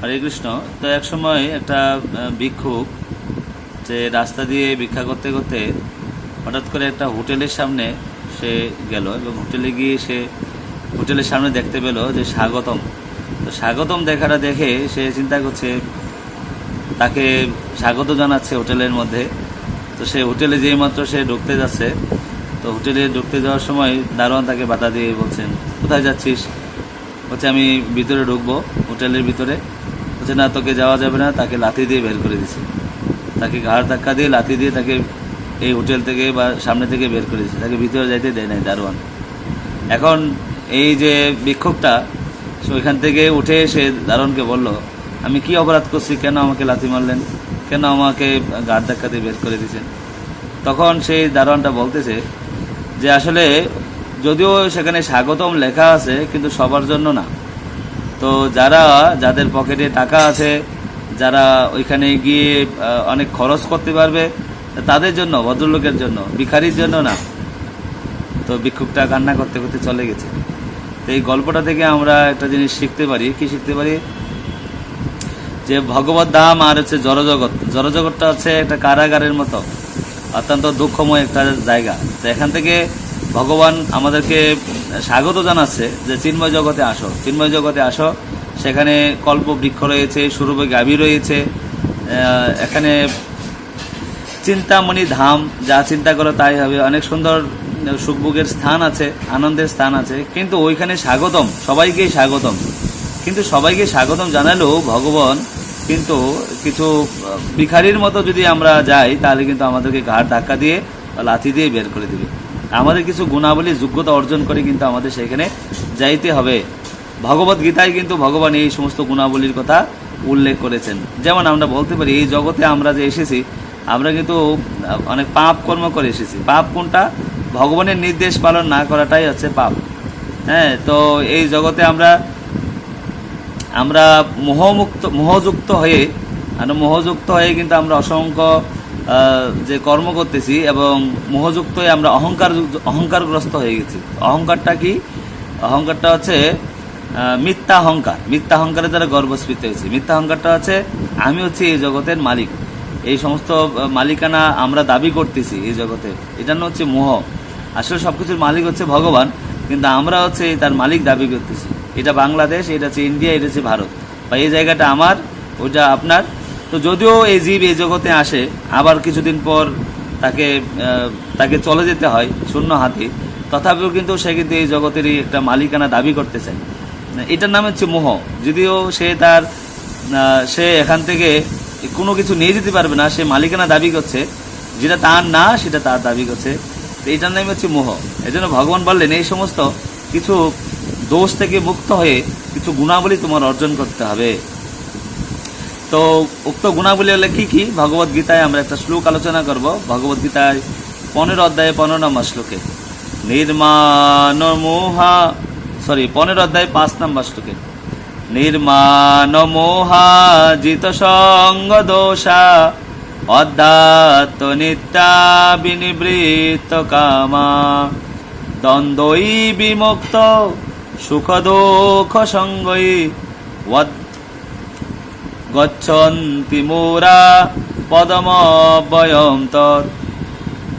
হরে কৃষ্ণ। তো এক সময় একটা ভিক্ষুক যে রাস্তা দিয়ে ভিক্ষা করতে করতে হঠাৎ করে একটা হোটেলের সামনে সে গেল এবং হোটেলে গিয়ে সে হোটেলের সামনে দেখতে পেল যে স্বাগতম। তো স্বাগতম দেখাটা দেখে সে চিন্তা করছে, তাকে স্বাগত জানাচ্ছে হোটেলের মধ্যে। তো সে হোটেলে যেই মাত্র সে ঢুকতে যাচ্ছে, তো হোটেলে ঢুকতে যাওয়ার সময় দারোয়ান তাকে বাধা দিয়ে বলছেন, কোথায় যাচ্ছিস? বলছে, আমি ভিতরে ঢুকবো, হোটেলের ভিতরে। বলছে, না, তোকে যাওয়া যাবে না। তাকে লাথি দিয়ে বের করে দিছে তাকে ঘাড় ধাক্কা দিয়ে লাথি দিয়ে তাকে এই হোটেল থেকে বা সামনে থেকে বের করে দিছে তাকে ভিতরে যাইতে দেয় নাই দারোয়ান। এখন এই যে বিক্ষোভটা ওইখান থেকে উঠে এসে দারোয়ানকে বলল, আমি কি অপরাধ করছি? কেন আমাকে লাথি মারলেন? কেন আমাকে ঘাড় ধাক্কা দিয়ে বের করে দিয়েছেন? তখন সেই দারোয়ানটা বলতেছে যে, আসলে যদিও সেখানে স্বাগতম লেখা আছে, কিন্তু সবার জন্য না। তো যারা, যাদের পকেটে টাকা আছে, যারা ওইখানে গিয়ে অনেক খরচ করতে পারবে, তাদের জন্য, ভদ্রলোকের জন্য, ভিখারির জন্য না। তো ভিক্ষুকটা কান্না করতে করতে চলে গেছে। তো এই গল্পটা থেকে আমরা একটা জিনিস শিখতে পারি। কি শিখতে পারি? যে ভগবত ধাম আর হচ্ছে জড়জগৎ। জড়জগৎটা হচ্ছে একটা কারাগারের মতো, অত্যন্ত দুঃখময় একটা জায়গা। তো এখান থেকে ভগবান আমাদেরকে স্বাগত জানাচ্ছে যে চিন্ময় জগতে আসো। চিন্ময় জগতে আসো। সেখানে কল্প বৃক্ষ রয়েছে, সুরভে গাভী রয়েছে এখানে চিন্তামণি ধাম, যা চিন্তা করো তাই হবে। অনেক সুন্দর সুখভোগের স্থান আছে, আনন্দের স্থান আছে। কিন্তু ওইখানে স্বাগতম, সবাইকেই স্বাগতম। কিন্তু সবাইকে স্বাগতম জানালেও ভগবান কিন্তু কিছু ভিখারির মতো যদি আমরা যাই, তাহলে কিন্তু আমাদেরকে ঘাড় ধাক্কা দিয়ে লাথি দিয়ে বের করে দিবে। আমাদের কিছু গুণাবলী, যোগ্যতা অর্জন করে কিন্তু আমাদের সেখানে যাইতে হবে। ভগবত গীতায় কিন্তু ভগবান এই সমস্ত গুণাবলীর কথা উল্লেখ করেছেন। যেমন আমরা বলতে পারি, এই জগতে আমরা যে এসেছি, আমরা কিন্তু অনেক পাপ কর্ম করে এসেছি। পাপ কোনটা? ভগবানের নির্দেশ পালন না করাটাই হচ্ছে পাপ। হ্যাঁ তো এই জগতে আমরা আমরা মোহমুক্ত, মোহযুক্ত হয়ে আর মোহযুক্ত হয়ে কিন্তু আমরা অসংখ্য যে কর্ম করতেছি এবং মোহযুক্ত হয়ে আমরা অহংকার অহংকারগ্রস্ত হয়ে গেছি। অহংকারটা কি? অহংকারটা হচ্ছে মিথ্যা অহংকার মিথ্যা অহংকারের দ্বারা গর্বস্ফীত হয়েছে। মিথ্যা অহংকারটা হচ্ছে, আমি হচ্ছি এই জগতের মালিক। এই সমস্ত মালিকানা আমরা দাবি করতেছি এই জগতে। এটা না হচ্ছে মোহ। আসলে সব কিছুর মালিক হচ্ছে ভগবান, কিন্তু আমরা হচ্ছে তার মালিক দাবি করতেছি। এটা বাংলাদেশ, এটা হচ্ছে ইন্ডিয়া, এটা হচ্ছে ভারত। বা এই জায়গাটা আমার, ওটা আপনার তো যদিও এই জীব এই জগতে আসে, আবার কিছুদিন পর তাকে তাকে চলে যেতে হয় শূন্য হাতে। তথাপিও কিন্তু সে কিন্তু এই জগতেরই একটা মালিকানা দাবি করতে চায় এটার নাম হচ্ছে মোহ। যদিও সে তার সে এখান থেকে কোনো কিছু নিয়ে যেতে পারবে না, সে মালিকানা দাবি করছে। যেটা তার না, সেটা তার দাবি করছে। তো এটার নাম হচ্ছে মোহ। এই জন্য ভগবান বললেন, এই সমস্ত কিছু দোষ থেকে মুক্ত হয়ে কিছু গুণাবলী তোমার অর্জন করতে হবে। তো উক্ত গুণাবলী হলে কি কি? ভগবত গীতায় আমরা একটা শ্লোক আলোচনা করব। ভগবত গীতায় পনেরো অধ্যায়ে পনেরো নম্বর শ্লোকে। নির্মাণ মোহা সরি পনেরো অধ্যায় পাঁচ নম্বর শ্লোকে। নির্মাণ মোহা, জিত সঙ্গ দোষা অধ্যাত্ম নিত্যা বিনিবৃত্ত কামা। দ্বন্দ্বই বিমুক্ত, সুখ দুঃখ সঙ্গই গচ্ছন্তি মোরা পদমবয়ম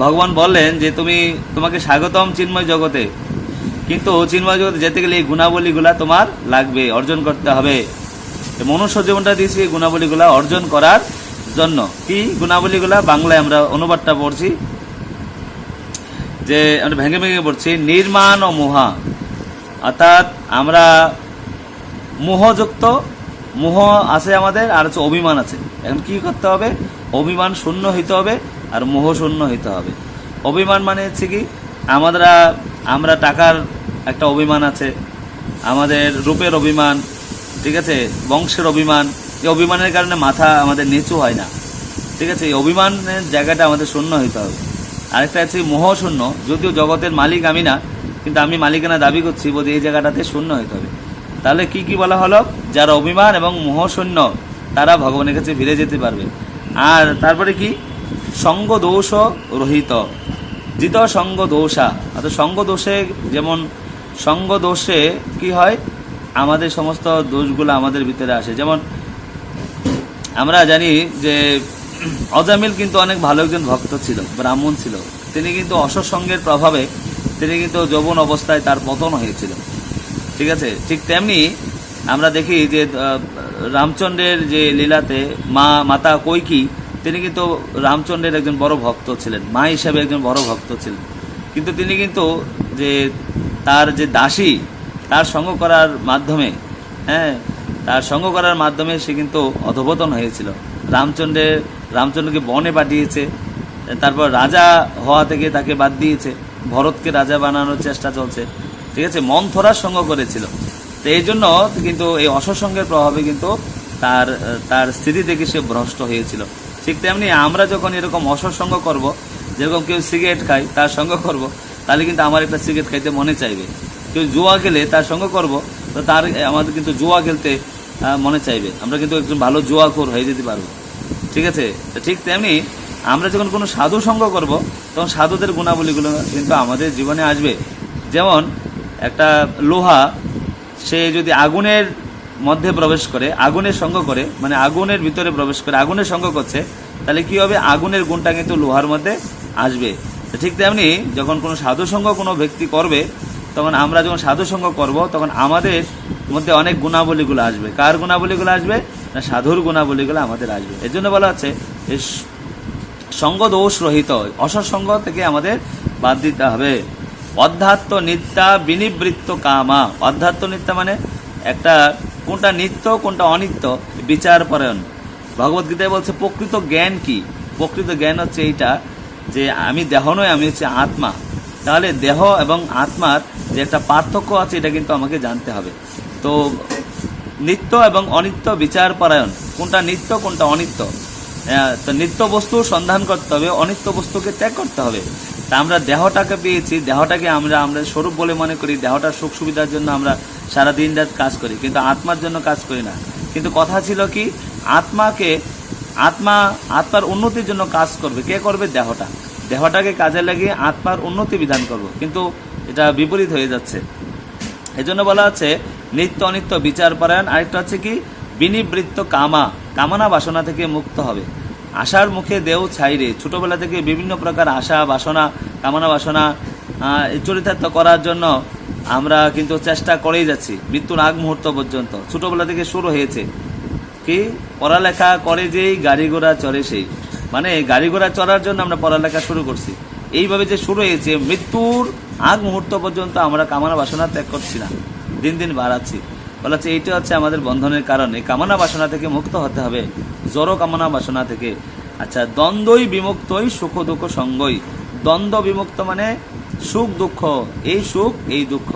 ভগবান বললেন যে তুমি, তোমাকে স্বাগতম চিন্ময় জগতে। কিন্তু চিন্ময় জগতে যেতে গেলে এই গুণাবলীগুলা তোমার লাগবে, অর্জন করতে হবে। মনুষ্য জীবনটা দিয়েছি এই গুণাবলীগুলা অর্জন করার জন্য। কি গুণাবলীগুলা? বাংলায় আমরা অনুবাদটা পড়ছি। যে আমরা ভেঙে ভেঙে পড়ছি, নির্মাণ ও মোহা। অর্থাৎ আমরা মোহযুক্ত মোহ আছে আমাদের, আর হচ্ছে অভিমান আছে। এখন কি করতে হবে? অভিমান শূন্য হইতে হবে, আর মোহ শূন্য হইতে হবে। অভিমান মানে হচ্ছে কি আমরা আমরা টাকার একটা অভিমান আছে, আমাদের রূপের অভিমান, ঠিক আছে? বংশের অভিমান, এই অভিমানের কারণে মাথা আমাদের নিচু হয় না। ঠিক আছে? এই অভিমানের জায়গাটা আমাদের শূন্য হইতে হবে। আরেকটা হচ্ছে মোহ শূন্য, যদিও জগতের মালিক আমি না, কিন্তু আমি মালিকানা দাবি করছি বলতে এই জায়গাটাতে শূন্য হইতে হবে। তাহলে কি কি বলা হলো? যারা অভিমান এবং মোহ শূন্য তারা ভগবানের কাছে ফিরে যেতে পারবে। আর তারপরে কি? সঙ্গ দোষ রহিত। জিত সঙ্গ দোষা অর্থাৎ সঙ্গ দোষে যেমন সঙ্গ দোষে কি হয়? আমাদের সমস্ত দোষগুলো আমাদের ভিতরে আসে। যেমন আমরা জানি যে অজামিল কিন্তু অনেক ভালো একজন ভক্ত ছিল, ব্রাহ্মণ ছিল। তিনি কিন্তু অসৎসঙ্গের প্রভাবে, তিনি কিন্তু যৌবন অবস্থায় তার পতন হয়েছিল। ঠিক আছে? ঠিক তেমনি আমরা দেখি যে রামচন্দ্রের যে লীলাতে মা, মাতা কৈকি তিনি কিন্তু রামচন্দ্রের একজন বড় ভক্ত ছিলেন, মা হিসাবে একজন বড় ভক্ত ছিলেন। কিন্তু তিনি কিন্তু যে তার যে দাসী, তার সঙ্গ করার মাধ্যমে হ্যাঁ তার সঙ্গ করার মাধ্যমে সে কিন্তু অধপতন হয়েছিল। রামচন্দ্রের রামচন্দ্রকে বনে পাঠিয়েছে, তারপর রাজা হওয়া থেকে তাকে বাদ দিয়েছে, ভরতকে রাজা বানানোর চেষ্টা চলছে। ঠিক আছে মন্থরার সঙ্গ করেছিল। তো এই জন্য কিন্তু এই অসৎসঙ্গের প্রভাবে কিন্তু তার তার স্থিতি থেকে সে ভ্রষ্ট হয়েছিল। ঠিক তেমনি আমরা যখন এরকম অসৎসঙ্গ করব, যেরকম কেউ সিগারেট খায়, তার সঙ্গ করব, তাহলে কিন্তু আমার একটা সিগারেট খাইতে মনে চাইবে। কেউ জুয়া খেলে তার সঙ্গ করব, তো তার, আমাদের কিন্তু জুয়া খেলতে মনে চাইবে। আমরা কিন্তু একজন ভালো জুয়াখোর হয়ে যেতে পারব। ঠিক আছে? ঠিক তেমনি আমরা যখন কোনো সাধু সঙ্গ করব, তখন সাধুদের গুণাবলীগুলো কিন্তু আমাদের জীবনে আসবে। যেমন একটা লোহা, সে যদি আগুনের মধ্যে প্রবেশ করে, আগুনের সঙ্গ করে মানে আগুনের ভিতরে প্রবেশ করে, আগুনের সঙ্গ করছে, তাহলে কি হবে? আগুনের গুণটা কিন্তু লোহার মধ্যে আসবে। ঠিক তেমনি যখন কোনো সাধু সঙ্গ কোনো ব্যক্তি করবে, তখন আমরা যখন সাধু সঙ্গ করব, তখন আমাদের মধ্যে অনেক গুণাবলীগুলো আসবে। কার গুণাবলীগুলো আসবে? না, সাধুর গুণাবলীগুলো আমাদের আসবে। এর জন্য বলা হচ্ছে সঙ্গ দোষ রহিত অসৎসঙ্গ থেকে আমাদের বাদ দিতে হবে। অধ্যাত্ম নিত্যা বিনিবৃত্ত কামা। অধ্যাত্ম নিত্যা মানে একটা কোনটা নিত্য, কোনটা অনিত্য, বিচার পরায়ণ। ভগবদ্গীতায় বলছে, প্রকৃত জ্ঞান কি? প্রকৃত জ্ঞান হচ্ছে এইটা যে আমি দেহ নয়, আমি হচ্ছে আত্মা। তাহলে দেহ এবং আত্মার যে একটা পার্থক্য আছে, এটা কিন্তু আমাকে জানতে হবে। তো নিত্য এবং অনিত্য বিচার পরায়ণ, কোনটা নিত্য, কোনটা অনিত্য? তো নিত্য বস্তুর সন্ধান করতে হবে, অনিত্য বস্তুকে ত্যাগ করতে হবে। তা আমরা দেহটাকে পেয়েছি, দেহটাকে আমরা আমরা স্বরূপ বলে মনে করি দেহটার সুখ সুবিধার জন্য আমরা সারা দিন রাত কাজ করি, কিন্তু আত্মার জন্য কাজ করি না। কিন্তু কথা ছিল কি, আত্মাকে, আত্মা, আত্মার উন্নতির জন্য কাজ করবে। কে করবে? দেহটা। দেহটাকে কাজে লাগিয়ে আত্মার উন্নতি বিধান করব। কিন্তু এটা বিপরীত হয়ে যাচ্ছে। এই জন্য বলা আছে, নিত্য অনিত্য বিচার পরায়ণ। আরেকটা হচ্ছে কি, বিনিবৃত্ত কামা। কামনা বাসনা থেকে মুক্ত হবে। আশার মুখে দেও ছাইরে ছোটবেলা থেকে বিভিন্ন প্রকার আশা, বাসনা, কামনা বাসনা চরিতার্থ করার জন্য আমরা কিন্তু চেষ্টা করেই যাচ্ছি, মৃত্যুর আগ মুহূর্ত পর্যন্ত। ছোটবেলা থেকে শুরু হয়েছে। কি? পড়ালেখা করে যেই গাড়ি ঘোড়া চড়ে সেই। মানে গাড়ি ঘোড়া চড়ার জন্য আমরা পড়ালেখা শুরু করছি। এইভাবে যে শুরু হয়েছে, মৃত্যুর আগ মুহূর্ত পর্যন্ত আমরা কামনা বাসনা ত্যাগ করছি না। দিন দিন বাড়াচ্ছি। বলা হচ্ছে এইটা হচ্ছে আমাদের বন্ধনের কারণে। কামনা বাসনা থেকে মুক্ত হতে হবে। জড়ো কামনা বাসনা থেকে। আচ্ছা দ্বন্দ্বই বিমুক্তই সুখ দুঃখ সঙ্গই। দ্বন্দ্ব বিমুক্ত মানে সুখ দুঃখ। এই সুখ, এই দুঃখ।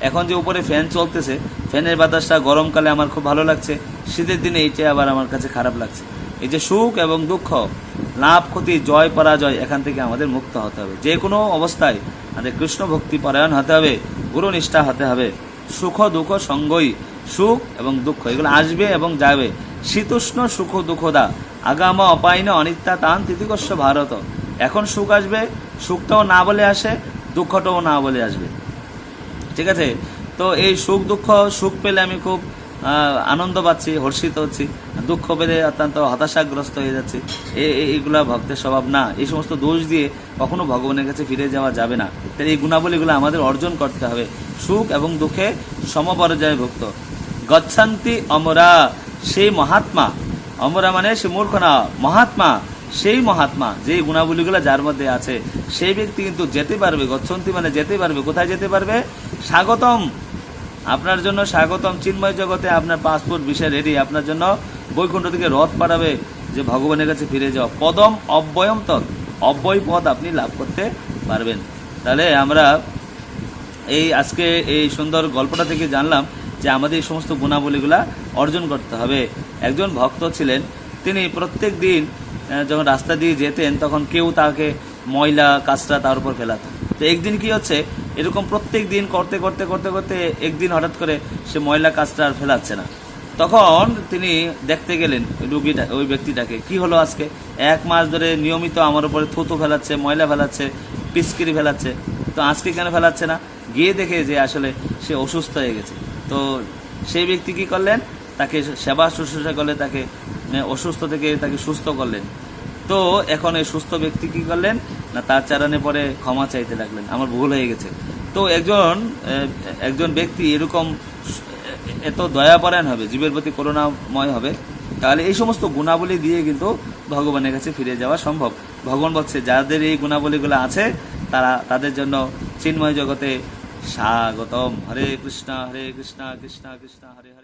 এখন যে উপরে ফ্যান চলতেছে, ফ্যানের বাতাসটা গরমকালে আমার খুব ভালো লাগছে। শীতের দিনে এইটা আবার আমার কাছে খারাপ লাগছে। এই যে সুখ এবং দুঃখ, লাভ, ক্ষতি, জয়, পরাজয়, এখান থেকে আমাদের মুক্ত হতে হবে। যে কোনো অবস্থায় আমাদের কৃষ্ণ ভক্তি পরায়ণ হতে হবে গুরু নিষ্ঠা হতে হবে। সুখ, দুঃখ, সঙ্গই। সুখ এবং দুঃখ, এগুলো আসবে এবং যাবে। শীতুষ্ণ সুখ, দুঃখদা। আগাম অপায়ন অনিত্যা তান তিতিকস্য ভারত। এখন সুখ আসবে, সুখটাও না বলে আসে, দুঃখটাও না বলে আসবে। ঠিক আছে? তো এই সুখ, দুঃখ, সুখ পেলে আমি খুব আনন্দ পাচ্ছি, হর্ষিত হচ্ছি, দুঃখ পেলে অত্যন্ত হতাশাগ্রস্ত হয়ে যাচ্ছি। এইগুলা ভক্তের স্বভাব না। এই সমস্ত দোষ দিয়ে কখনো ভগবানের কাছে ফিরে যাওয়া যাবে না। তাই এই গুণাবলীগুলো আমাদের অর্জন করতে হবে। সুখ এবং দুঃখে সমপর্যায়ে ভক্ত। গচ্ছান্তি অমরা, সেই মহাত্মা। অমরা মানে সে মূর্খ না, মহাত্মা, সেই মহাত্মা। যে গুণাবলীগুলো যার মধ্যে আছে, সেই ব্যক্তি কিন্তু যেতে পারবে। গচ্ছন্তি মানে যেতে পারবে। কোথায় যেতে পারবে? স্বাগতম আপনার জন্য স্বাগতম। চিন্ময় জগতে আপনার পাসপোর্ট বিষয় রেডি আপনার জন্য বৈকুণ্ঠ থেকে রথ পাঠাবে যে ভগবানের কাছে ফিরে যাওয়া। পদম অব্যয়ম তৎ। অব্যয় পদ আপনি লাভ করতে পারবেন। তাহলে আমরা এই আজকে এই সুন্দর গল্পটা থেকে জানলাম যে আমাদের এই সমস্ত গুণাবলীগুলা অর্জন করতে হবে। একজন ভক্ত ছিলেন। তিনি প্রত্যেক দিন যখন রাস্তা দিয়ে যেতেন, তখন কেউ তাকে ময়লা, কাঁচরা তার উপর ফেলাত। তো একদিন কি হচ্ছে এরকম প্রত্যেক দিন করতে করতে করতে করতে একদিন হঠাৎ করে সে ময়লা কাজটা আর ফেলাচ্ছে না। তখন তিনি দেখতে গেলেন রুগীটা, ওই ব্যক্তিটাকে। কি হলো আজকে? এক মাস ধরে নিয়মিত আমার উপরে থুতু ফেলাচ্ছে, ময়লা ফেলাচ্ছে পিচকিরি ফেলাচ্ছে। তো আজকে কেন ফেলাচ্ছে না? গিয়ে দেখে যে আসলে সে অসুস্থ হয়ে গেছে। তো সেই ব্যক্তি কি করলেন? তাকে সেবা শুশ্রূষা করলে, তাকে অসুস্থ থেকে তাকে সুস্থ করলেন। তো এখন এই সুস্থ ব্যক্তি কি করলেন? না, তার চারণে পরে ক্ষমা চাইতে লাগলেন। আমার ভুল হয়ে গেছে। তো একজন একজন ব্যক্তি এরকম এত দয়াপরায়ণ হবে, জীবের প্রতি করুণাময় হবে, তাহলে এই সমস্ত গুণাবলী দিয়ে কিন্তু ভগবানের কাছে ফিরে যাওয়া সম্ভব। ভগবান বলছে, যাদের এই গুণাবলীগুলো আছে, তারা, তাদের জন্য চিন্ময় জগতে স্বাগতম। হরে কৃষ্ণ হরে কৃষ্ণ কৃষ্ণ কৃষ্ণ, হরে হরে।